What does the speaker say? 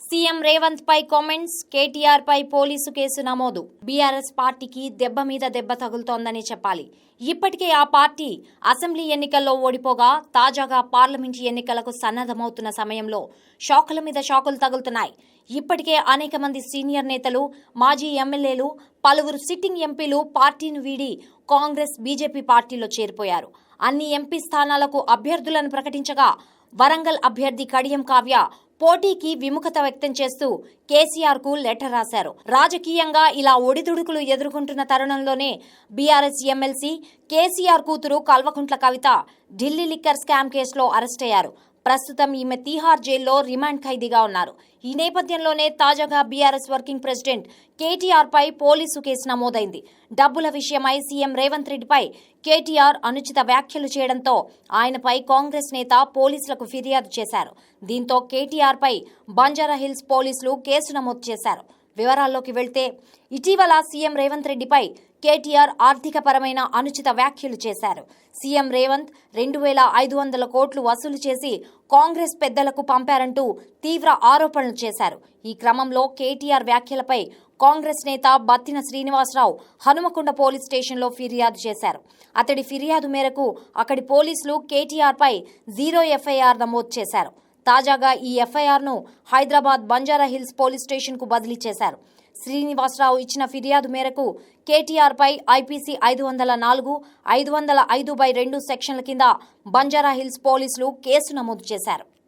CM Revanth పై comments KTR పై police case నమోదు. బీఆర్ఎస్ పార్టీకి దెబ్బ మీద దెబ్బ తగులుతోందని చెప్పాలి. ఇప్పటికే ఆ పార్టీ అసెంబ్లీ ఎన్నికల్లో ఓడిపోగా తాజాగా పార్లమెంటు ఎన్నికలకు సన్నద్ధమవుతున్న సమయంలో షాకుల మీద షాకులు తగులుతున్నాయి. ఇప్పటికే అనేక మంది సీనియర్ నేతలు మాజీ ఎమ్మెల్యేలు పలువురు సిట్టింగ్ ఎంపీలు పార్టీని వీడి కాంగ్రెస్ బీజేపీ పార్టీలో చేరిపోయారు. అన్ని ఎంపీ స్థానాలకు అభ్యర్థులను ప్రకటించగా వరంగల్ అభ్యర్థి కడియం కావ్య పోటీకి విముఖత వ్యక్తం చేస్తూ కేసీఆర్కు లెటర్ రాశారు. రాజకీయంగా ఇలా ఒడిదుడుకులు ఎదుర్కొంటున్న తరుణంలోనే బీఆర్ఎస్ ఎమ్మెల్సీ కేసీఆర్ కూతురు కల్వకుంట్ల కవిత ఢిల్లీ లిక్కర్ స్కామ్ కేసులో అరెస్ట్ అయ్యారు. ప్రస్తుతం ఈమె తీహార్ జైల్లో రిమాండ్ ఖైదీగా ఉన్నారు. ఈ నేపథ్యంలోనే తాజాగా బీఆర్ఎస్ వర్కింగ్ ప్రెసిడెంట్ కేటీఆర్పై పోలీసు కేసు నమోదైంది. డబ్బుల విషయమై సీఎం రేవంత్ రెడ్డిపై కేటీఆర్ అనుచిత వ్యాఖ్యలు చేయడంతో ఆయనపై కాంగ్రెస్ నేత పోలీసులకు ఫిర్యాదు చేశారు. దీంతో కేటీఆర్పై బంజారాహిల్స్ పోలీసులు కేసు నమోదు చేశారు. వివరాల్లోకి వెళ్తే ఇటీవల సీఎం రేవంత్ రెడ్డిపై కేటీఆర్ ఆర్థికపరమైన అనుచిత వ్యాఖ్యలు చేశారు. సీఎం రేవంత్ రెండు వేల ఐదు వందల కోట్లు వసూలు చేసి కాంగ్రెస్ పెద్దలకు పంపారంటూ తీవ్ర ఆరోపణలు చేశారు. ఈ క్రమంలో కేటీఆర్ వ్యాఖ్యలపై కాంగ్రెస్ నేత బత్తిన శ్రీనివాసరావు హనుమకొండ పోలీస్ స్టేషన్లో ఫిర్యాదు చేశారు. అతడి ఫిర్యాదు మేరకు అక్కడి పోలీసులు కేటీఆర్పై జీరో ఎఫ్ఐఆర్ నమోదు చేశారు. తాజాగా ఈ ఎఫ్ఐఆర్ను హైదరాబాద్ బంజారాహిల్స్ పోలీస్ స్టేషన్కు బదిలీ చేశారు. శ్రీనివాసరావు ఇచ్చిన ఫిర్యాదు మేరకు కేటీఆర్పై ఐపీసీ ఐదు వందల నాలుగు ఐదు వందల ఐదు బై రెండు సెక్షన్ల కింద బంజారాహిల్స్ పోలీసులు కేసు నమోదు చేశారు.